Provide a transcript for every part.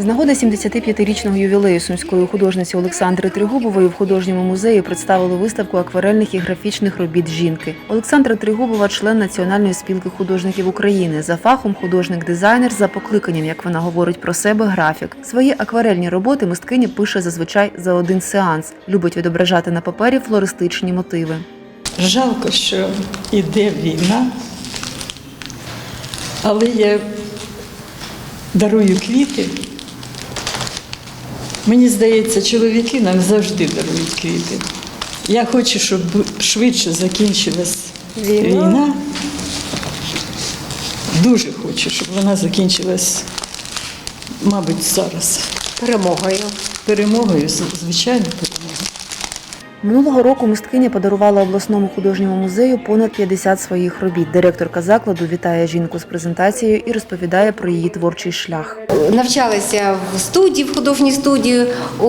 З нагоди 75-річного ювілею сумської художниці Олександри Тригубової в художньому музеї представили виставку акварельних і графічних робіт жінки. Олександра Тригубова член Національної спілки художників України. За фахом художник-дизайнер, за покликанням, як вона говорить про себе, графік. Свої акварельні роботи мисткиня пише зазвичай за один сеанс. Любить відображати на папері флористичні мотиви. Жалко, що йде війна, але я дарую квіти. Мені здається, чоловіки нам завжди дарують квіти. Я хочу, щоб швидше закінчилась війна. Дуже хочу, щоб вона закінчилась, мабуть, зараз. перемогою. Перемогою, звичайно, перемогою. Минулого року мисткиня подарувала обласному художньому музею понад 50 своїх робіт. Директорка закладу вітає жінку з презентацією і розповідає про її творчий шлях. Навчалася в студії, в художній студії у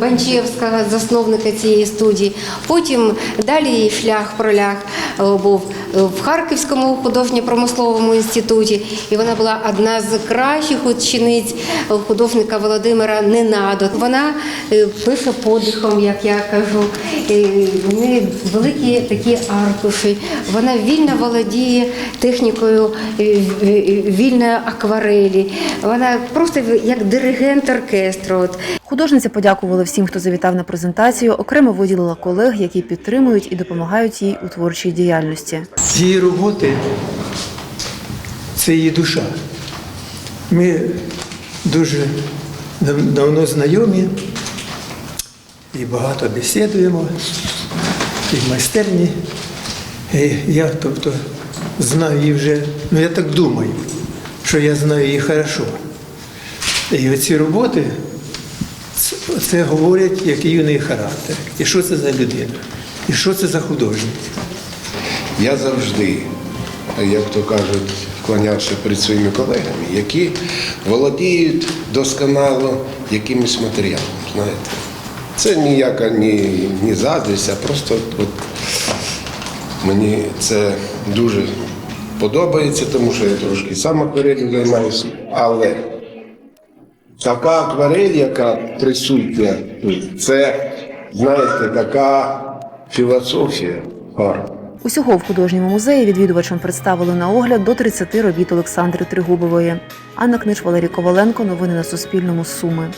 Банчевського, засновника цієї студії. Потім далі шлях проляг е, був в Харківському художньо-промисловому інституті. І вона була одна з кращих учениць художника Володимира Ненадо. Вона е, пише подихом, як я кажу. Е, В неї великі такі аркуші. Вона вільно володіє технікою е, в- е, вільної акварелі. Вона просто як диригент оркестру. От. Художниця подякувала всім, хто завітав на презентацію. Окремо виділила колег, які підтримують і допомагають їй у творчій діяльності. Її роботи це її душа. Ми дуже давно знайомі і багато бесідуємо, і в майстерні. І я тобто знаю її вже, ну я так думаю, що я знаю її хорошо. І оці роботи це, говорять, який у неї характер, і що це за людина, і що це за художник. Я завжди, як то кажуть, вклонявся перед своїми колегами, які володіють досконало якимось матеріалом. Знаєте, це ніяка ні, ні заздрість, а просто от, мені це дуже подобається, тому що я трошки сам акварелью займаюся, але така акварель, яка присутня це, знаєте, така філософія. Усього в художньому музеї відвідувачам представили на огляд до 30 робіт Олександри Тригубової. Анна Книж, Валерій Коваленко. Новини на Суспільному. Суми.